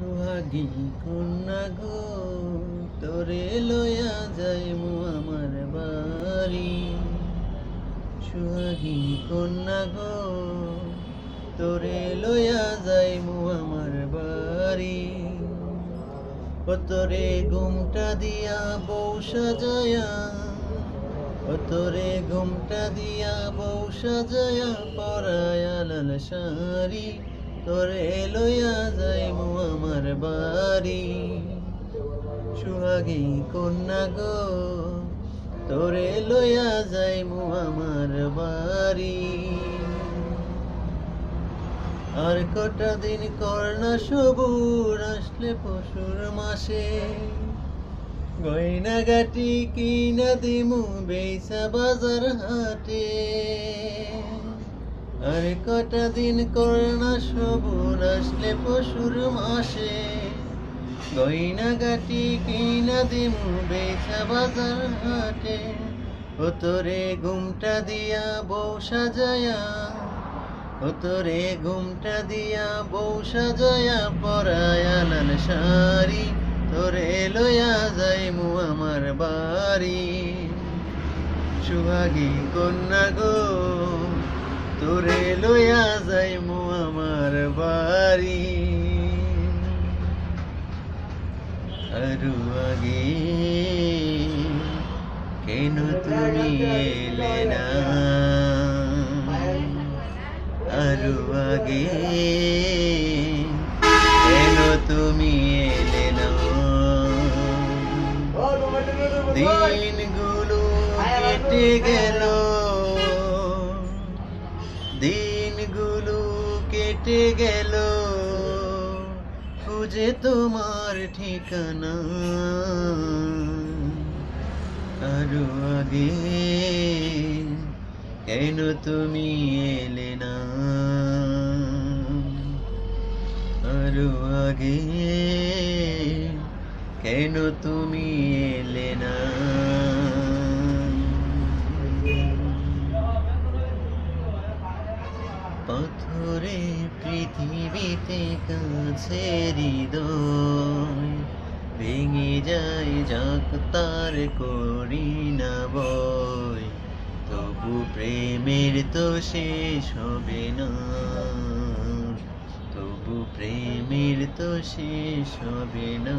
সোহাগী কন্যা গো, তোরে লয়া যাইমু আমার বাড়ি। সোহাগী কন্যা গো, তোরে লয়া যাইমু আমার বাড়ি। ও তোরে ঘুমটা দিয়া বউ সাজায়া ও তোরে ঘুমটা দিয়া বউ সাজায়া পরায়া লাল শাড়ি। তোরে লইয়া যাইমু আমার বাড়ি। সুহাগী কন্যা গো তোরে লইয়া যাইমু আমার বাড়ি। আর কটা দিন করনা সবুর আসলে পশুর মাসে। গয়না গাটি কিনা দিমু বেসা বাজার হাটে। আর কটা দিন করোনা সবুর আসলে পশুর মাসে। গয়না গাটি কিনা দিমু বেসা বাজার হাটে। ও তোরে ঘুমটা দিয়া বউ সাজায়া ও তোরে ঘুমটা দিয়া বউ সাজায়া পরায়া লাল শাড়ি তোরে লইয়া যাইমু আমার বাড়ি। সুহাগী কন্যা গো। তোরে লইয়া যাইমু আমার বাড়ি। আরু আগে কেন তুমি এলে না? আরু আগে কেন তুমি এলে না? দিনগুলো কেটে গেল কেটে গেল। খুঁজে তোমার ঠিকানা। আরও আগে কেন তুমি এলে না? আরও আগে কেন তুমি এলে না? পাথরে পৃথিবীতে কাছে হৃদয় ভেঙে যায় যাক তার করি না বয় তবু প্রেমের তো শেষ হবে না তবু প্রেমের তো শেষ হবে না।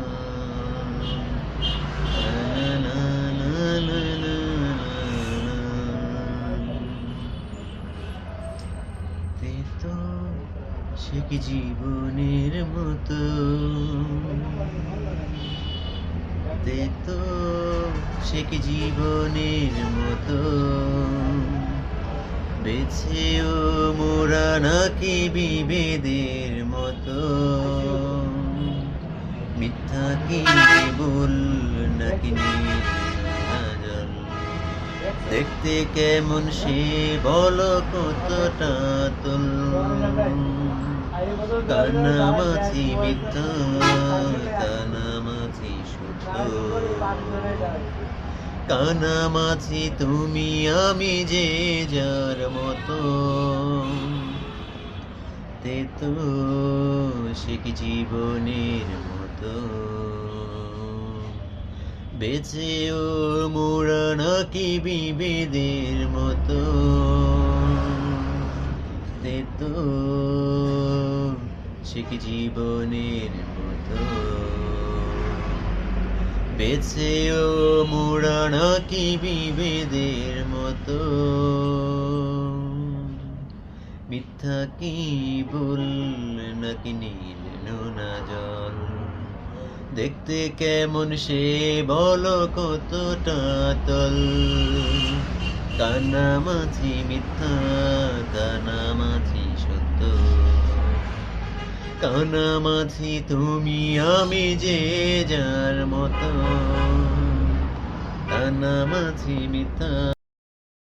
তো সে কি জীবনের মতো। তে তো সে কি জীবনের মতো। বেছেও মোরা নাকি বিভেদের মতো। মিথ্যা কি বল নাকি দেখতে কেমন সে বলো কতটা তুল। কানামাছি মিথ্যা কানামাছি শুদ্ধ কানামাছি তুমি আমি যে যার মতো তে তো সে কি জীবনের মতো বেঁচেও মোরা নাকি বিভেদের মতো তে তো জীবনের মতো। বেঁচেও মোরা নাকি বিভেদের মতো? মিথ্যা কি বল নাকি নীল নোনা জল? দেখতে কেমন সে বলো কতটা তল? কানা কানামাছি মিথ্যা কানামাছি সত্য কানামাছি তুমি আমি যে যার মতো। কানামাছি মিথ্যা